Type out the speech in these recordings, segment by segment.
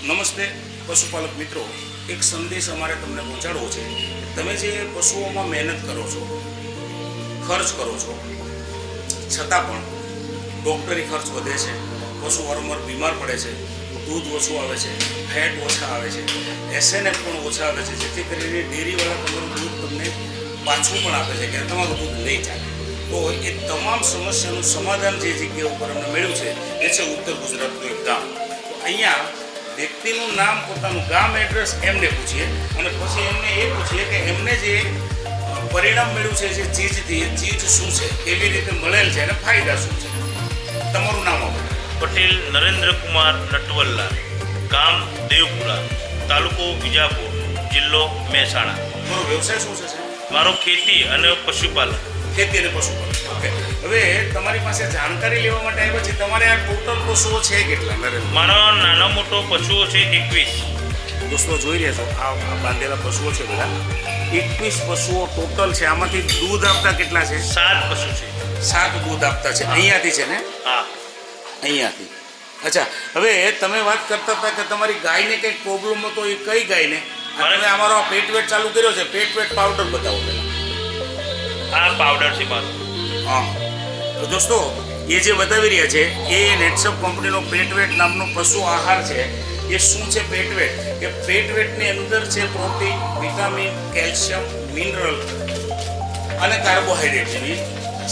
નમસ્તે, પશુપાલક મિત્રો. એક સંદેશ અમારે તમને પહોંચાડવો છે. તમે જે પશુઓમાં મહેનત કરો છો, ખર્ચ કરો છો, છતાં પણ ડૉક્ટરી ખર્ચ વધે છે, પશુ વારંવાર બીમાર પડે છે, દૂધ ઓછું આવે છે, ફેટ ઓછા આવે છે એસએનએફ પણ ઓછા આવે છે, જેથી કરીને ડેરીવાળા તમારું દૂધ તમને પાછું પણ આપે છે કે તમારું દૂધ નહીં ચાલે. તો એ તમામ સમસ્યાનું સમાધાન જે જગ્યા ઉપર અમને મળ્યું છે, એ છે ઉત્તર ગુજરાતનું એક ગામ. અહીંયા વ્યક્તિનું નામ પોતાનું ગામ એડ્રેસ એમને પૂછીએ અને પછી એમને એ પૂછીએ કે એમને જે પરિણામ મળ્યું છે જે ચીજથી એ ચીજ શું છે? કેવી રીતે મળેલ છે અને ફાયદા શું છે? તમારું નામ આપો. પટેલ નરેન્દ્ર કુમાર નટવલ્લા ગામ દેવપુરા તાલુકો વિજાપુર જિલ્લો મહેસાણા. મારો વ્યવસાય શું છે મારો ખેતી અને પશુપાલન. ખેતી અને પશુપાલન. હવે તમારી પાસે જાણકારી લેવા માટે આવ્યા છે. તમારે આ ટોટલ પશુઓ છે કેટલા? નરેન્દ્ર મારા નાનો મોટો પશુઓ છે એકવીસ. દોસ્તો જોઈ રહ્યા છો આ બાંધેલા પશુઓ છે બધા. એકવીસ પશુઓ ટોટલ છે. આમાંથી દૂધ આપતા કેટલા છે? સાત પશુ છે. સાત દૂધ આપતા છે. અહીંયાથી છે ને? હા. અહીંયાથી. અચ્છા હવે તમે વાત કરતા હતા કે તમારી ગાયને કંઈક પ્રોબ્લેમ હતો. એ કઈ ગાયને? તમે અમારો પેટ વેટ ચાલુ કર્યો છે. પેટ વેટ પાવડર બતાવો પહેલાં. આ પાવડર છે મારો. હા. દોસ્તો, એ જે બતાવી રહ્યા છે, એ નેટસપ કંપનીનો પેટવેટ નામનો પશુ આહાર છે. એ શું છે પેટવેટ કે પેટવેટની અંદર છે પ્રોટીન, વિટામિન, કેલ્શિયમ, મિનરલ અને કાર્બોહાઈડ્રેટ. જેવી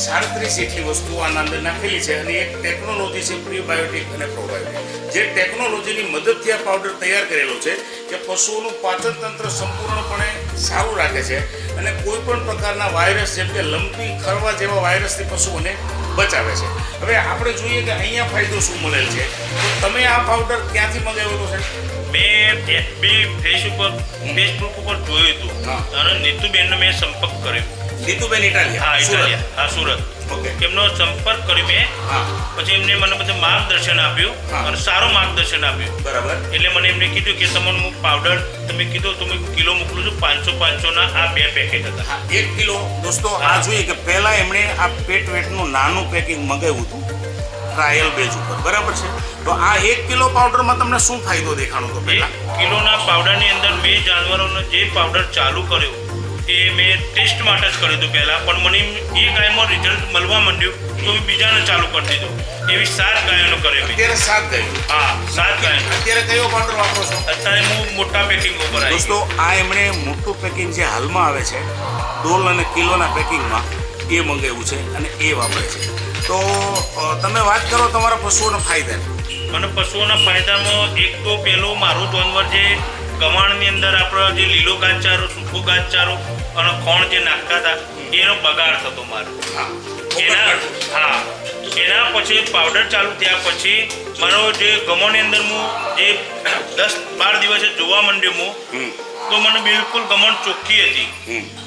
સાડત્રીસ જેટલી વસ્તુઓ આના અંદર નાખેલી છે અને એક ટેકનોલોજી છે પ્રીબાયોટિક અને પ્રોબાયોટિક જે ટેકનોલોજીની મદદથી આ પાવડર તૈયાર કરેલો છે કે પશુઓનું પાચન તંત્ર સંપૂર્ણપણે સારું રાખે છે અને કોઈ પણ પ્રકારના વાયરસ જેમ કે લંપી ખરવા જેવા વાયરસથી પશુઓને બચાવે છે. હવે આપણે જોઈએ કે અહીંયા ફાયદો શું મળેલ છે? તો તમે આ પાવડર ક્યાંથી મંગાવેલો છે? મેં બે ફેસ ઉપર ફેસબુક ઉપર જોયું હતું. અને નીતુબેનનો મેં સંપર્ક કર્યો. નીતુબેન ઇટાલિયા હા. ઇટાલિયા. હા સુરત. એમનો સંપર્ક કર્યો મેં પછી એમને મને બધું માર્ગદર્શન આપ્યું અને સારું માર્ગદર્શન આપ્યું. બરાબર. એટલે મને એમને કીધું કે તમને હું પાવડર તમે કીધું તમે કિલો મોકલું છું પાંચસો પાંચસોના આ બે પેકેટ હતા. એક કિલો. દોસ્તો આ જોઈએ કે પહેલા એમણે આ પેટ વેટનું નાનું પેકિંગ મંગાવ્યું હતું ટ્રાયલ બેઝ ઉપર. બરાબર છે? તો આ એક કિલો પાવડરમાં તમને શું ફાયદો દેખાણો હતો પહેલા? કિલોના પાવડરની અંદર મેં જાનવરોનો જે પાવડર ચાલુ કર્યો એ મેં ટેસ્ટ માટે જ કર્યું હતું પહેલાં. પણ મને એ ગાયમાં રિઝલ્ટ મળવા માંડ્યું તો મેં બીજાને ચાલુ કરી દીધું. એવી સાત ગાયોનો કર્યો અત્યારે સાત ગાયો. હા સાત ગાયો. અત્યારે કયો પાવડર વાપરો છો? અત્યારે હું મોટા પેકિંગ ઉપર આવી દોસ્તો આ એમણે મોટું પેકિંગ જે હાલમાં આવે છે ડોલ અને કિલોના પેકિંગમાં એ મંગાવ્યું છે અને એ વાપરે છે. તો તમે વાત કરો તમારા પશુઓના ફાયદા. અને પશુઓના ફાયદામાં એક તો પહેલો મારું જાનવર જે ગમાણની અંદર આપણો જે લીલો ઘાસચારો સૂકો ઘાસચારો અને ખોણ જે નાખતા હતા એનો બગાડ થતો મારો. હા. એના હા. એના પછી પાવડર ચાલુ થયા પછી મારો જે ગમોની અંદર હું જે દસ બાર દિવસે જોવા માંડ્યો હું તો મને બિલકુલ ગમણ ચોખ્ખી હતી.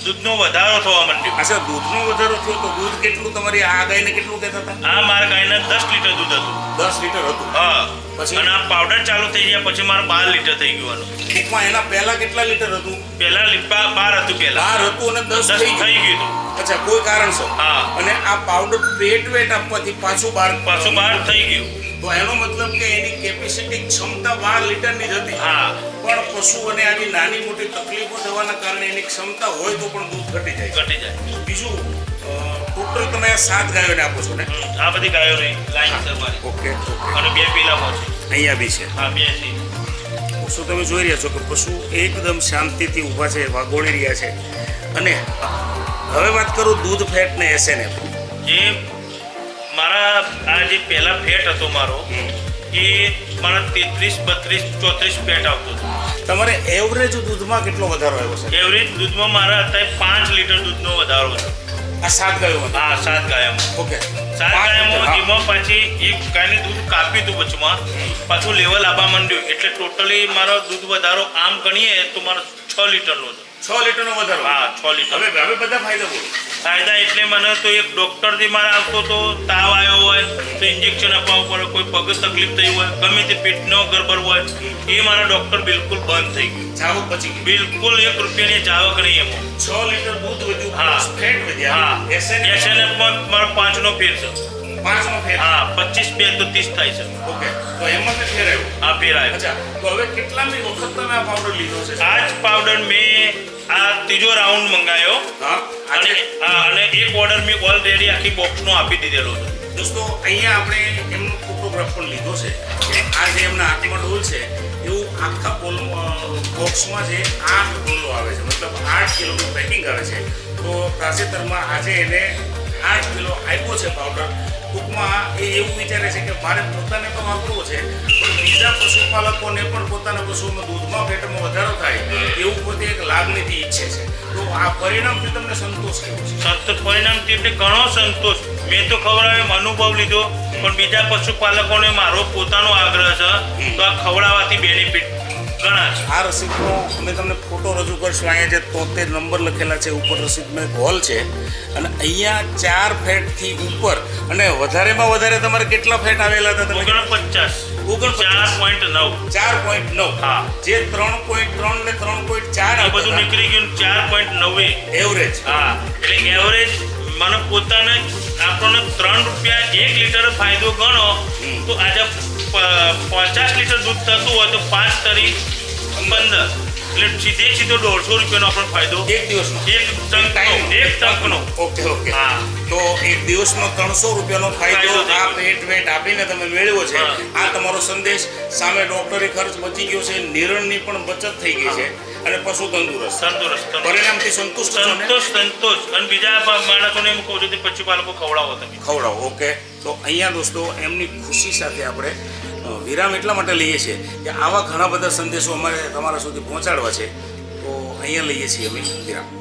દૂધનો વધારો થવા માંડ્યો. અચ્છા દૂધનો વધારો થયો તો દૂધ કેટલું? તમારી આ ગાયને કેટલું કહેતા હતા? આ મારા ગાયને દસ લીટર દૂધ હતું. દસ લીટર હતું? હા. પછી? અને આ પાવડર ચાલુ થઈ ગયા પછી મારે બાર લીટર થઈ ગયું. ટૂંકમાં એના પહેલા કેટલા લીટર હતું? પહેલા લીપા બાર હતું પહેલા. બાર હતું અને દસ થઈ ગયું હતું. અચ્છા કોઈ કારણસર? હા. અને આ પાવડર પેટ વેટ આપવાથી પાછું બાર પાછું બાર થઈ ગયું. તો એનો મતલબ કે એની કેપેસિટી ક્ષમતા બાર લીટરની જ હતી. હા. પણ પશુઓને આવી નાની મોટી તકલીફો થવાના કારણે એની ક્ષમતા હોય તો પણ દૂધ ઘટી જાય ઘટી જાય. બીજું ટોટલ તમે સાત ગાયોને આપો છો ને? આ બધી ગાયો રહી લાઈન છે મારી ઓકે ઓકે. અને બે પીલામાં છે. અહીંયા બી છે. હા બે છે. શું તમે જોઈ રહ્યા છો કે પશુ એકદમ શાંતિથી ઊભા છે વાગોળી રહ્યા છે. અને હવે વાત કરું દૂધ ફેટ ને એસએનએફ જે મારા આ જે પહેલા ફેટ હતો મારો એ મારા તેત્રીસ બત્રીસ ચોત્રીસ ફેટ આવતો હતો. તમારે એવરેજ દૂધમાં કેટલો વધારો આવ્યો છે? એવરેજ દૂધમાં મારા અત્યારે પાંચ લીટર દૂધનો વધારો છે. આ સાત ગાયોમાં? હા સાત ગાયામાં. ઓકે. સાત ગાયામાં એમાં પછી એક ગાયને દૂધ કાપ્યું હતું વચમાં પાછું લેવલ આવવા માંડ્યું. એટલે ટોટલી મારો દૂધ વધારો આમ ગણીએ તો મારો છ લીટરનો હતો છ લીટરનો વધારો. હા છ લીટર. હવે હવે બધા ફાયદા બોલો. ફાયદા એટલે મને તો એક ડૉક્ટરથી મારે આવતો તો તાવ આવ્યો હોય તો ઇન્જેક્શન આપવા પડે કોઈ પગ તકલીફ થઈ હોય ગમે તે પેટનો ગરબર હોય એ મારા ડૉક્ટર બિલકુલ બંધ થઈ ગયું. જાવક પછી બિલકુલ એક રૂપિયાની જાવક નહીં એમાં. છ લીટર દૂધ વધ્યું હા. ફેટ વધ્યા. હા. એસએનએફમાં મારો પાંચનો ફેર છે. ફેટ હા પચીસ બે તો ત્રીસ થાય છે. ઓકે તો એમાં તે ફેર આવ્યો. આ ફેરાયો અચ્છા તો હવે કેટલામી વખત તમે આ પાવડર લીધો છે? આ જ પાવડર મેં આ ત્રીજો રાઉન્ડ મંગાયો. હા અને આજે? હા, અને એક ઓર્ડર મેં ઓલરેડી આખી બોક્સનો આપી દીધેલો દોસ્તો અહીંયા આપણે એમનો ફોટોગ્રાફ પણ લીધો છે. કે આ જે એમના હાથમાં ડોલ છે એવું આખા બોલ બોક્સમાં જે આઠ ડોલો આવે છે. મતલબ આઠ કિલોનું પેકિંગ આવે છે. તો તાજેતરમાં આજે એને આઠ કિલો આપ્યો છે પાવડર. ટૂંકમાં એ એવું વિચારે છે કે મારે પોતાને તો વાપરવો છે, પણ બીજા પશુપાલકોને પણ પોતાના પશુઓમાં દૂધમાં પેટમાં વધારો થાય, એવું પોતે એક લાગણીથી ઈચ્છે છે. તો આ પરિણામથી તમને સંતોષ કેવો છે? સંતોષ પરિણામથી એટલે ઘણો સંતોષ. મેં તો ખવડાવ્યો એમ અનુભવ લીધો, પણ બીજા પશુપાલકોને મારો પોતાનો આગ્રહ છે, તો આ ખવડાવવાથી બેનિફિટ આ રસીદનો અમે તમને ફોટો રજૂ કરશું. અહીંયા જે તોતેર નંબર લખેલા છે ઉપર રસીદમાં એક હોલ છે. અને અહીંયા ચાર ફેટથી ઉપર. અને વધારેમાં વધારે તમારે કેટલા ફેટ આવેલા હતા? તમે ઓગણપચાસ. ઓગણપચાસ. પોઈન્ટ નવ. ચાર પોઈન્ટ નવ. હા. જે ત્રણ પોઈન્ટ ત્રણ ને ત્રણ પોઈન્ટ ચાર આ બધું નીકળી ગયું ચાર પોઈન્ટ નવે. એવરેજ હા. એટલે એવરેજ મને પોતાને આપણને ત્રણ રૂપિયા એક લીટર ફાયદો ગણો તો આજે લીટર દૂધ થતું હોય તો પાંચ તરી પંદર એટલે સીધે સીધો દોઢસો રૂપિયાનો આપણો ફાયદો. એક દિવસનો. એક ટંકનો. એક ટંકનો. Okay okay. હા. તો એક દિવસનો ત્રણસો રૂપિયાનો ફાયદો આ પેટ વેટ આપીને તમે મેળવ્યો છે. આ તમારો સંદેશ. સામે ડૉક્ટરે ખર્ચ બચી ગયો છે. નિરણની પણ બચત થઈ ગઈ છે. અને પશુ તંદુરસ્ત. તંદુરસ્ત. પરિણામથી સંતુષ્ટ સંતોષ સંતોષ. અને બીજા માણસોને એમ કહું છું કે પશુપાલકો ખવડાવો તમે. ખવડાવો. ઓકે. તો અહીંયા દોસ્તો એમની ખુશી સાથે આપણે વિરામ એટલા માટે લઈએ છીએ કે આવા ઘણા બધા સંદેશો અમારે તમારા સુધી પહોંચાડવા છે. તો અહીંયા લઈએ છીએ અમે વિરામ.